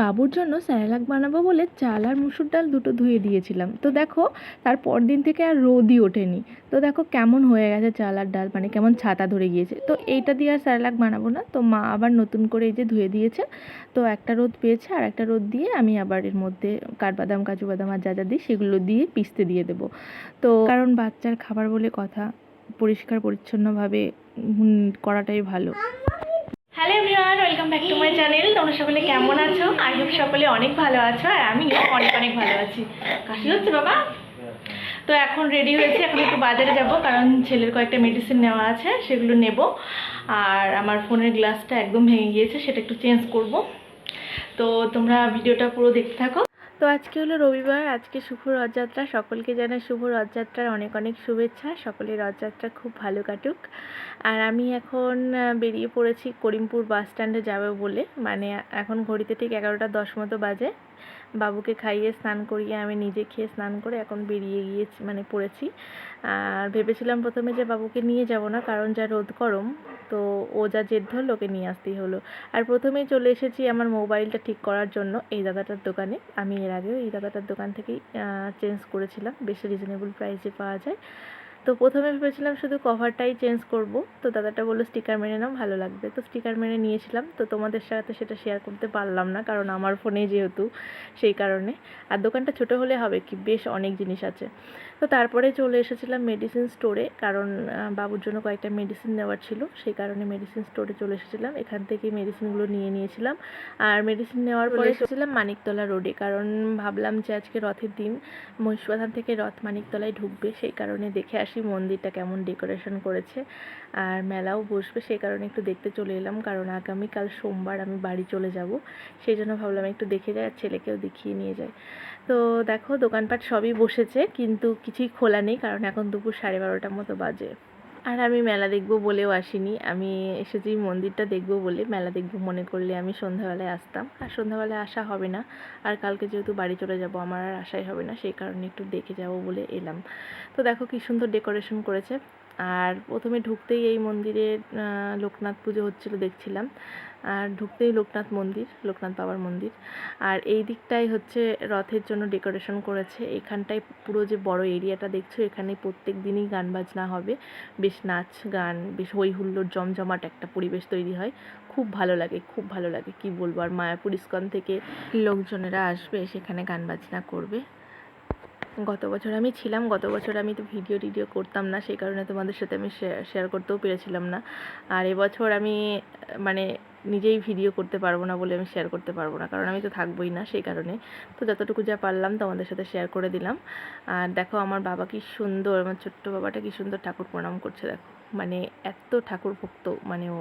বাবুর জন্য স্যালাড বানাবো বলে চাল আর মুসুর ডাল দুটো ধুয়ে দিয়েছিলাম। তো দেখো তার দিন থেকে আর রোদই ওঠেনি। তো দেখো কেমন হয়ে গেছে চাল আর ডাল মানে কেমন ছাতা ধরে গিয়েছে। তো এইটা দিয়ে আর স্যালাড বানাবো না। তো মা আবার নতুন করে এই যে ধুয়ে দিয়েছে। তো একটা রোদ পেয়েছে আর একটা রোদ দিয়ে আমি আবার এর মধ্যে কাঠবাদাম কাজু বাদাম আর যা যা দিই সেগুলো দিয়ে পিষতে দিয়ে দেবো। তো কারণ বাচ্চার খাবার বলে কথা, পরিষ্কার, পরিচ্ছন্নভাবে করাটাই ভালো। ব্যাক টু মাই চ্যানেল তোমরা সকলে কেমন আছো? আই হোপ সকলে অনেক ভালো আছো আর আমি অনেক অনেক ভালো আছি। কাশি হচ্ছে বাবা? তো এখন রেডি হয়েছে, এখন একটু বাজারে যাব, কারণ ছেলের কয়েকটা মেডিসিন নেওয়া আছে, সেগুলো নেব। আর আমার ফোনের গ্লাসটা একদম ভেঙে গিয়েছে, সেটা একটু চেঞ্জ করব। তো তোমরা ভিডিওটা পুরো দেখতে থাকো। তো আজকে হলো রবিবার, আজকে শুভ রথযাত্রা। সকলকে জানাই শুভ রথযাত্রার অনেক অনেক শুভেচ্ছা। সকলের রথযাত্রা খুব ভালো কাটুক। আর আমি এখন বেরিয়ে পড়েছি করিমপুর বাস স্ট্যান্ডে যাবে বলে। মানে এখন ঘড়িতে ঠিক এগারোটা দশ মতো বাজে। বাবুকে খাইয়ে স্নান করিয়ে আমি নিজে খেয়ে স্নান করে এখন বেরিয়ে গিয়েছি মানে পড়েছি। আর ভেবেছিলাম প্রথমে যে বাবুকে নিয়ে যাব না, কারণ যা রোদ গরম, তো ও যা জেদ ধরল ওকে নিয়ে আসতেই হলো। আর প্রথমেই চলে এসেছি আমার মোবাইলটা ঠিক করার জন্য এই দাদাটার দোকানে। আমি এর আগেও এই দাদাটার দোকান থেকেই চেঞ্জ করেছিলাম। বেশ রিজনেবল প্রাইসে পাওয়া যায়। তো প্রথমে ভেবেছিলাম শুধু কভারটাই চেঞ্জ করব। তো দাদাটা বলল স্টিকার মেরে নাও ভালো লাগবে। তো স্টিকার মেরে নিয়েছিলাম। তো তোমাদের সাথে সেটা শেয়ার করতে পারলাম না কারণ আমার ফোনে যেহেতু সেই কারণে। আর দোকানটা ছোট হলে হবে কি বেশ অনেক জিনিস আছে। তো তারপরে চলে এসেছিলাম মেডিসিন স্টোরে কারণ বাবুর জন্য কয়েকটা মেডিসিন নেওয়ার ছিল। সেই কারণে মেডিসিন স্টোরে চলে এসেছিলাম। এখান থেকেই মেডিসিনগুলো নিয়ে নিয়েছিলাম। আর মেডিসিন নেওয়ার পরে এসেছিলাম মানিকতলা রোডে কারণ ভাবলাম যে আজকে রথের দিন মহিষবাথান থেকে রথ মানিকতলায় ঢুকবে। সেই কারণে দেখে আসি মন্দিরটা কেমন ডেকোরেশন করেছে আর মেলাও বসবে, সেই কারণে একটু দেখতে চলে এলাম। কারণ আগামীকাল সোমবার আমি বাড়ি চলে যাব, সেই জন্য ভাবলাম একটু দেখে যাই আর ছেলেকেও দেখিয়ে নিয়ে যাই। তো দেখো, দোকানপাট সবই বসেছে, কিন্তু কিছুই খোলা নেই, কারণ এখন দুপুর সাড়ে বারোটার মতো বাজে। আর আমি মেলা দেখব বলেও আসিনি। আমি এসেছি মন্দিরটা দেখব বলে। মেলা দেখব মনে করলে আমি সন্ধ্যাবেলায় আসতাম। আর সন্ধ্যাবেলায় আসা হবে না। আর কালকে যেহেতু বাড়ি চলে যাব, আমার আর আসাই হবে না। সেই কারণে একটু দেখে যাব বলে এলাম। তো দেখো কি সুন্দর ডেকোরেশন করেছে। আর প্রথমে ঢুকতেই এই মন্দিরে লোকনাথ পুজো হচ্ছিল দেখছিলাম। আর ঢুকতেই লোকনাথ মন্দির, লোকনাথ বাবার মন্দির। আর এই দিকটাই হচ্ছে রথের জন্য ডেকোরেশন করেছে। এখানটায় পুরো যে বড় এরিয়াটা দেখছ এখানে প্রত্যেক দিনই গান বাজনা হবে। বেশ নাচ গান, বেশ হই হুল্লোড় জমজমাট একটা পরিবেশ তৈরি হয়। খুব ভালো লাগে, খুব ভালো লাগে। কি বলব? আর মায়াপুর ইস্কন থেকে লোকজনেরা আসবে, সেখানে গান বাজনা করবে। গত বছর আমি ছিলাম, গত বছর আমি তো ভিডিও টিডিও করতাম না, সেই কারণে তোমাদের সাথে আমি শেয়ার করতেও পেরেছিলাম না। আর এবছর আমি মানে নিজেই ভিডিও করতে পারব না বলে আমি শেয়ার করতে পারব না, কারণ আমি তো থাকবোই না সেই কারণে। তো যতটুকু যা পারলাম তোমাদের সাথে শেয়ার করে দিলাম। আর দেখো আমার বাবা কি সুন্দর, আমার ছোট্ট বাবাটা কি সুন্দর ঠাকুর প্রণাম করছে, দেখো। মানে এত ঠাকুর ভক্ত মানে ও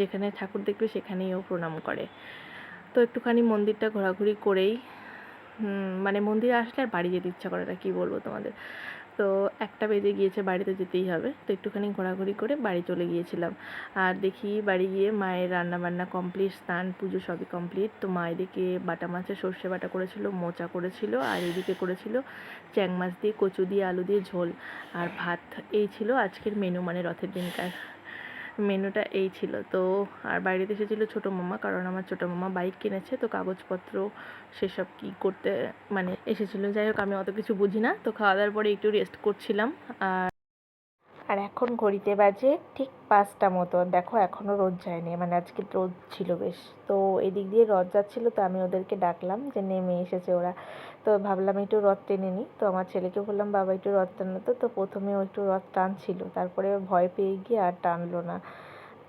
যেখানে ঠাকুর দেখবে সেখানেই ও প্রণাম করে। তো একটুখানি মন্দিরটা ঘোরাঘুরি করেই মানে মন্দিরে আসলে আর বাড়ি যেতে ইচ্ছা করে না, কী বলব তোমাদের? তো একটা বেজে গিয়েছে, বাড়িতে যেতেই হবে। তো একটুখানি ঘোরাঘুরি করে বাড়ি চলে গিয়েছিলাম। আর দেখি বাড়ি গিয়ে মায়ের রান্না বান্না কমপ্লিট স্নান, পুজো সবই কমপ্লিট তো মা এদিকে বাটা মাছের সর্ষে বাটা করেছিল, মোচা করেছিল, আর এদিকে করেছিল চ্যাং মাছ দিয়ে কচু দিয়ে, আলু দিয়ে ঝোল। আর ভাত, এই ছিল আজকের মেনু মানে রথের দিনকার। মেনুটা এই ছিল। তো আর বাইরেতে এসেছিল ছোট মামা, কারণ আমার ছোট মামা বাইক কিনেছে, তো কাগজপত্র সেসব কি করতে মানে এসেছিল। যাই হোক, আমি অত কিছু বুঝি না। তো খাওয়া দাওয়ার পরে একটু রেস্ট করছিলাম, আর আর এখন ঘড়িতে বাজে ঠিক পাঁচটা মতো দেখো এখনও রোদ যায়নি। মানে আজকে রোদ ছিল বেশ। তো এদিক দিয়ে রথ যাচ্ছিল, তো আমি ওদেরকে ডাকলাম যে নেমে এসেছে ওরা। তো ভাবলাম একটু রথ টেনে নিই। তো আমার ছেলেকে বললাম, বাবা, একটু রথ টানো তো। তো প্রথমে ও একটু রথ টানছিল। তারপরে ভয় পেয়ে গিয়ে আর টানলো না।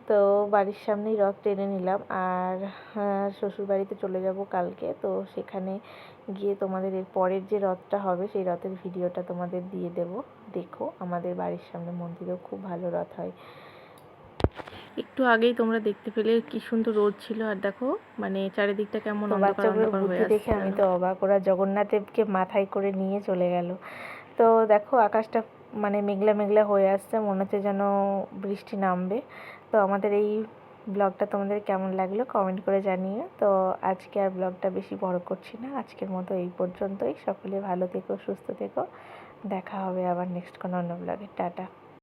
তো বাড়ির সামনেই রথ টেনে নিলাম আর আহ, শ্বশুরবাড়িতে চলে যাব কালকে। তো সেখানে গিয়ে তোমাদের এর পরের যে রথটা হবে সেই রথের ভিডিওটা তোমাদের দিয়ে দেব। দেখো আমাদের বাড়ির সামনে মন্দিরেও খুব ভালো রথ হয়। একটু আগেই তোমরা দেখতে পেলে কি সুন্দর রোদ ছিল। আর দেখো মানে চারিদিকটা কেমন অন্ধকার অন্ধকার হয়ে দেখে আমি তো অবাক। ওরা জগন্নাথ দেবকে মাথায় করে নিয়ে চলে গেল। তো দেখো আকাশটা মানে মেঘলা মেঘলা হয়ে আসছে। মনে হচ্ছে যেন বৃষ্টি নামবে। তো আমাদের এই ব্লগটা তোমাদের কেমন লাগল কমেন্ট করে জানিও। তো আজকে আর ব্লগটা বেশি বড় করছি না, আজকের মতো এই পর্যন্তই। সকলে ভালো থেকো, সুস্থ থেকো। দেখা হবে আবার নেক্সট কোনো অন্য ব্লগে। টাটা।